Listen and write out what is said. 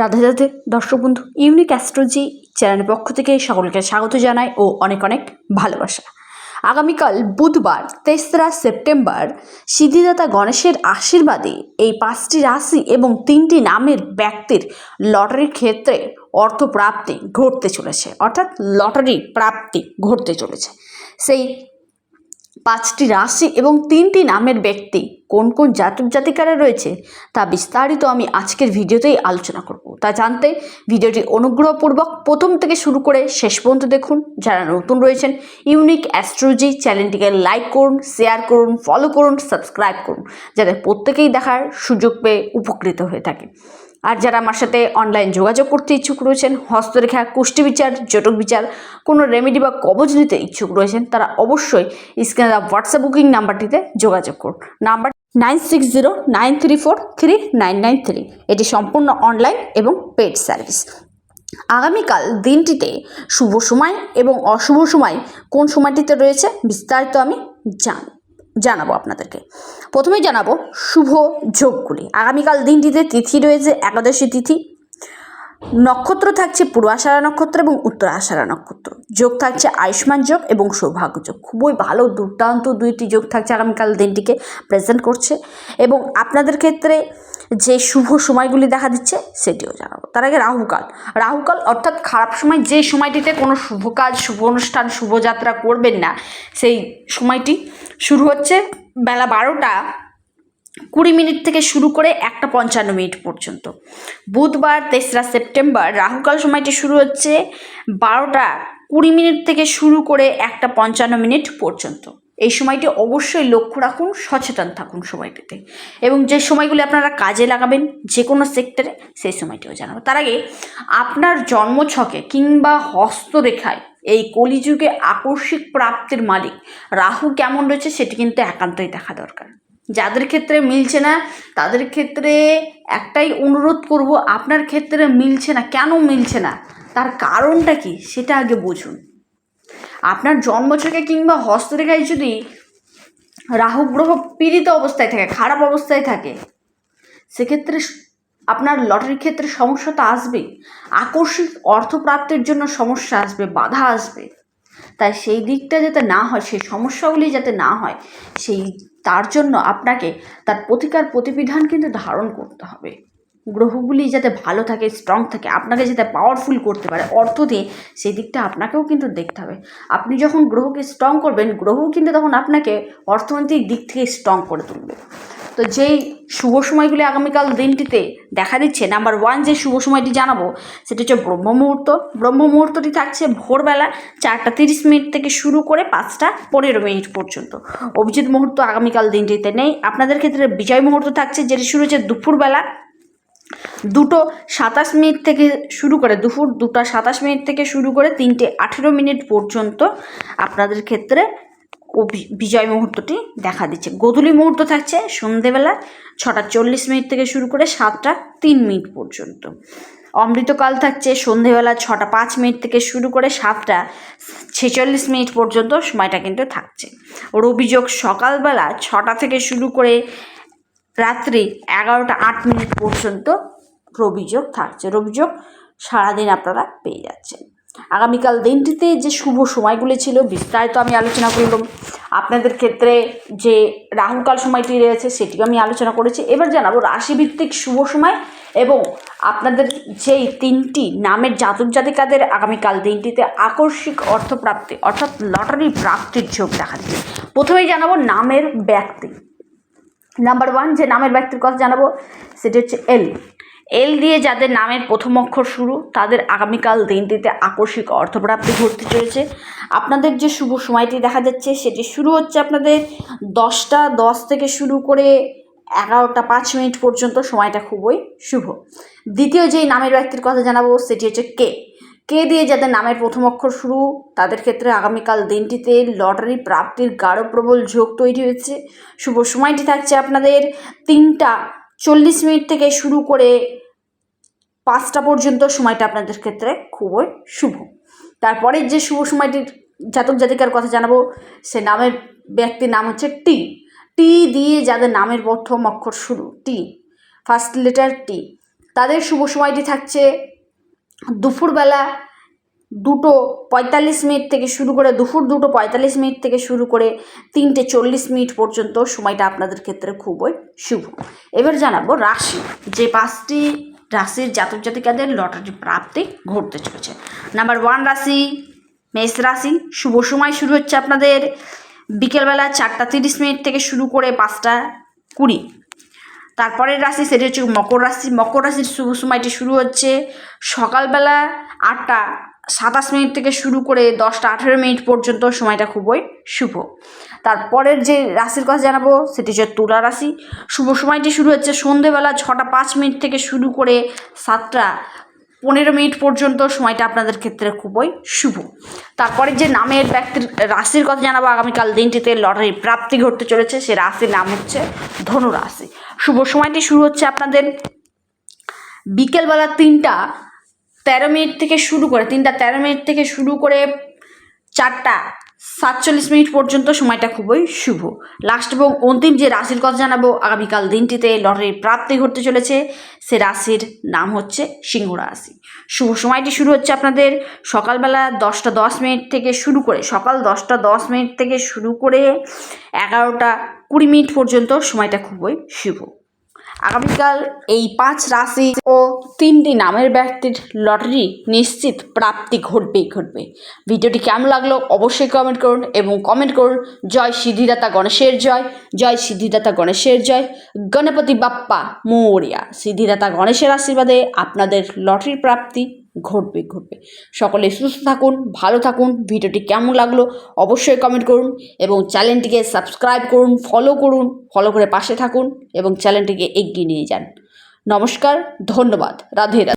রাধে রাধে, দর্শক বন্ধু, unique astrology চ্যানেলের পক্ষ থেকে সকলকে স্বাগত জানাই ও অনেক অনেক ভালোবাসা। আগামীকাল বুধবার, তেসরা সেপ্টেম্বর, সিদ্ধিদাতা গণেশের আশীর্বাদে এই পাঁচটি রাশি এবং তিনটি নামের ব্যক্তির লটারির ক্ষেত্রে অর্থপ্রাপ্তি ঘটতে চলেছে, অর্থাৎ লটারি প্রাপ্তি ঘটতে চলেছে। সেই পাঁচটি রাশি এবং তিনটি নামের ব্যক্তি কোন কোন জাতক জাতিকারা রয়েছে তা বিস্তারিত আমি আজকের ভিডিওতেই আলোচনা করব। তা জানতে ভিডিওটি অনুগ্রহপূর্বক প্রথম থেকে শুরু করে শেষ পর্যন্ত দেখুন। যারা নতুন রয়েছেন, ইউনিক অ্যাস্ট্রোলজি চ্যানেলটিকে লাইক করুন, শেয়ার করুন, ফলো করুন, সাবস্ক্রাইব করুন, যাতে প্রত্যেকেই দেখার সুযোগ পেয়ে উপকৃত হয়ে থাকে। আর যারা আমার সাথে অনলাইন যোগাযোগ করতে ইচ্ছুক রয়েছেন, হস্তরেখা, কুষ্টি বিচার, জটক বিচার, কোনো রেমেডি বা কবজ নিতে ইচ্ছুক রয়েছেন, তারা অবশ্যই স্ক্রিনে হোয়াটসঅ্যাপ বুকিং নাম্বারটিতে যোগাযোগ করুন। Number nine six zero nine three four three nine nine three এটি সম্পূর্ণ অনলাইন এবং পেড সার্ভিস আগামীকাল দিনটিতে শুভ সময় এবং অশুভ সময় কোন সময়টিতে রয়েছে বিস্তারিত আমি জান। জানাব আপনাদেরকে। প্রথমেই জানাব শুভ যোগগুলি। আগামীকাল দিনটিতে তিথি রয়েছে একাদশী তিথি। নক্ষত্র থাকছে পূর্ব আষাঢ়া নক্ষত্র এবং উত্তর আষাঢ়া নক্ষত্র। যোগ থাকছে আয়ুষ্মান যোগ এবং সৌভাগ্য যোগ। খুবই ভালো দুর্দান্ত দুইটি যোগ থাকছে আগামীকাল দিনটিকে প্রেজেন্ট করছে এবং আপনাদের ক্ষেত্রে যে শুভ সময়গুলি দেখা দিচ্ছে সেটিও জানাব। তার আগে রাহুকাল। রাহুকাল অর্থাৎ খারাপ সময় যে সময়টিতে কোনো শুভ কাজ, শুভ অনুষ্ঠান শুভযাত্রা করবেন না, সেই সময়টি শুরু হচ্ছে বেলা বারোটা কুড়ি মিনিট থেকে শুরু করে একটা পঞ্চান্ন মিনিট পর্যন্ত। বুধবার, তেসরা সেপ্টেম্বর, রাহুকাল সময়টি শুরু হচ্ছে বারোটা কুড়ি মিনিট থেকে শুরু করে একটা পঞ্চান্ন মিনিট পর্যন্ত। এই সময়টি অবশ্যই লক্ষ্য রাখুন, সচেতন থাকুন সময়টিতে এবং যে সময়গুলি আপনারা কাজে লাগাবেন যে কোনো সেক্টরে, সেই সময়টিও জানাব। তার আগে, আপনার জন্মছকে কিংবা হস্তরেখায় এই কলিযুগে আকস্মিক প্রাপ্তির মালিক রাহু কেমন রয়েছে, সেটি কিন্তু একান্তই দেখা দরকার। যাদের ক্ষেত্রে মিলছে না, তাদের ক্ষেত্রে একটাই অনুরোধ করব, আপনার ক্ষেত্রে মিলছে না, কেন মিলছে না? তার কারণটা কি? সেটা আগে বুঝুন। আপনার জন্মছকে কিংবা হস্তরেখায় যদি রাহু গ্রহ পীড়িত অবস্থায় থাকে, খারাপ অবস্থায় থাকে, সেক্ষেত্রে আপনার লটারির ক্ষেত্রে সমস্যা তো আসবেই। আকস্মিক অর্থপ্রাপ্তির জন্য সমস্যা আসবে, বাধা আসবে। তাই সেই দিকটা যাতে না হয়, সেই সমস্যাগুলি যাতে না হয়, সেই, তার জন্য আপনাকে তার প্রতিকার প্রতিবিধান কিন্তু ধারণ করতে হবে। গ্রহগুলি যাতে ভালো থাকে স্ট্রং থাকে, আপনাকে যাতে পাওয়ারফুল করতে পারে, অর্থ দিয়ে সেই দিকটা আপনাকেও কিন্তু দেখতে হবে। আপনি যখন গ্রহকে স্ট্রং করবেন গ্রহ কিন্তু তখন আপনাকে অর্থনৈতিক দিক থেকে স্ট্রং করে তুলবে। তো যেই শুভ সময়গুলি আগামীকাল দিনটিতে দেখা দিচ্ছে নাম্বার ওয়ান যে শুভ সময়টি জানাব, সেটি হচ্ছে ব্রহ্ম মুহূর্ত। ব্রহ্ম মুহূর্তটি থাকছে ভোরবেলা চারটা তিরিশ মিনিট থেকে শুরু করে পাঁচটা পনেরো মিনিট পর্যন্ত। অভিজিৎ মুহূর্ত আগামীকাল দিনটিতে নেই। আপনাদের ক্ষেত্রে বিজয় মুহূর্ত থাকছে, যেটি শুরু হচ্ছে দুপুরবেলা দুটো সাতাশ মিনিট থেকে শুরু করে দুপুর দুটো সাতাশ মিনিট থেকে শুরু করে তিনটে আঠেরো মিনিট পর্যন্ত আপনাদের ক্ষেত্রে বিজয় মুহূর্তটি দেখা দিচ্ছে। গোধূলি মুহূর্ত থাকছে সন্ধেবেলা ছটা চল্লিশ মিনিট থেকে শুরু করে সাতটা তিন মিনিট পর্যন্ত। অমৃতকাল থাকছে সন্ধেবেলা ছটা পাঁচ মিনিট থেকে শুরু করে সাতটা ছেচল্লিশ মিনিট পর্যন্ত সময়টা কিন্তু থাকছে। রবিযোগ সকালবেলা ছটা থেকে শুরু করে রাত্রি এগারোটা আট মিনিট পর্যন্ত রবিযোগ থাকছে। রবিযোগ সারাদিন আপনারা পেয়ে যাচ্ছেন। আগামীকাল দিনটিতে যে শুভ সময়গুলি ছিল, বিস্তারিত আমি আলোচনা করলাম আপনাদের ক্ষেত্রে যে রাহুকাল সময়টি রয়েছে, সেটিও আমি আলোচনা করেছি। এবার জানাব রাশিভিত্তিক শুভ সময় এবং আপনাদের যেই তিনটি নামের জাতক জাতিকাদের আগামীকাল দিনটিতে আকস্মিক অর্থপ্রাপ্তি অর্থাৎ লটারি প্রাপ্তির যোগ দেখা দিচ্ছে। প্রথমেই জানাব নামের ব্যক্তি। নাম্বার ওয়ান যে নামের ব্যক্তির কথা জানাব, সেটি হচ্ছে এল। এল দিয়ে যাদের নামের প্রথম অক্ষর শুরু, তাদের আগামীকাল দিনটিতে আকস্মিক অর্থপ্রাপ্তি ঘটতে চলেছে। আপনাদের যে শুভ সময়টি দেখা যাচ্ছে, সেটি শুরু হচ্ছে আপনাদের দশটা দশ থেকে শুরু করে এগারোটা পাঁচ মিনিট পর্যন্ত। সময়টা খুবই শুভ। দ্বিতীয় যেই নামের ব্যক্তির কথা জানাব, সেটি হচ্ছে কে। কে দিয়ে যাদের নামের প্রথম অক্ষর শুরু, তাদের ক্ষেত্রে আগামীকাল দিনটিতে লটারি প্রাপ্তির গাঢ় প্রবল যোগ তৈরি হয়েছে। শুভ সময়টি থাকছে আপনাদের তিনটা চল্লিশ মিনিট থেকে শুরু করে পাঁচটা পর্যন্ত সময়টা আপনাদের ক্ষেত্রে খুবই শুভ। তারপরে যে শুভ সময়টির জাতক জাতিকার কথা জানাব, সে নামের ব্যক্তির নাম হচ্ছে টি। টি দিয়ে যাদের নামের প্রথম অক্ষর শুরু, টি, ফার্স্ট লেটার টি। তাদের শুভ সময়টি থাকছে দুপুরবেলা দুটো পঁয়তাল্লিশ মিনিট থেকে শুরু করে, দুপুর দুটো পঁয়তাল্লিশ মিনিট থেকে শুরু করে তিনটে চল্লিশ মিনিট পর্যন্ত সময়টা আপনাদের ক্ষেত্রে খুবই শুভ। এবার জানাব রাশি। যে পাঁচটি রাশির জাতক জাতিকাদের লটারি প্রাপ্তি ঘটতে চলেছে। নাম্বার ওয়ান রাশি, মেষ রাশি। শুভ সময় শুরু হচ্ছে আপনাদের বিকেলবেলা চারটা তিরিশ মিনিট থেকে শুরু করে পাঁচটা কুড়ি। তারপরের রাশি সেটি হচ্ছে মকর রাশি। মকর রাশির শুভ সময়টি শুরু হচ্ছে সকালবেলা আটটা সাতাশ মিনিট থেকে শুরু করে দশটা আঠেরো মিনিট পর্যন্ত সময়টা খুবই শুভ। তারপরের যে রাশির কথা জানাব, সেটি হচ্ছে তুলা রাশি। শুভ সময়টি শুরু হচ্ছে সন্ধেবেলা ছটা পাঁচ মিনিট থেকে শুরু করে সাতটা পনেরো মিনিট পর্যন্ত সময়টা আপনাদের ক্ষেত্রে খুবই শুভ। তারপরে যে নামের ব্যক্তির রাশির কথা জানাব, আগামীকাল দিনটিতে লটারি প্রাপ্তি ঘটতে চলেছে, সে রাশির নাম হচ্ছে ধনু রাশি শুভ সময়টি শুরু হচ্ছে আপনাদের বিকেলবেলা তিনটা তেরো মিনিট থেকে শুরু করে, তিনটা তেরো মিনিট থেকে শুরু করে চারটা সাতচল্লিশ মিনিট পর্যন্ত সময়টা খুবই শুভ। লাস্ট এবং অন্তিম যে রাশির কথা জানাব, আগামীকাল দিনটিতে লটারির প্রাপ্তি ঘটতে চলেছে। সে রাশির নাম হচ্ছে সিংহ রাশি। শুভ সময়টি শুরু হচ্ছে আপনাদের সকালবেলা দশটা দশ মিনিট থেকে শুরু করে, সকাল দশটা দশ মিনিট থেকে শুরু করে এগারোটা কুড়ি মিনিট পর্যন্ত সময়টা খুবই শুভ। আগামীকাল এই পাঁচ রাশি ও তিনটি নামের ব্যক্তির লটারি নিশ্চিত প্রাপ্তি ঘটবেই ঘটবে। ভিডিওটি কেমন লাগল অবশ্যই কমেন্ট করুন এবং কমেন্ট করুন, জয় সিদ্ধিদাতা গণেশের জয় জয় সিদ্ধিদাতা গণেশের জয়, গণপতি বাপ্পা মৌরিয়া। সিদ্ধিদাতা গণেশের আশীর্বাদে আপনাদের লটারির প্রাপ্তি ঘটবে ঘটবে। সকলে সুস্থ থাকুন, ভালো থাকুন, ভিডিওটি কেমন লাগল অবশ্যই কমেন্ট করুন এবং চ্যানেলটিকে সাবস্ক্রাইব করুন ফলো করুন ফলো করে পাশে থাকুন এবং চ্যানেলটিকে এগিয়ে নিয়ে যান। নমস্কার, ধন্যবাদ, রাধে রাধে।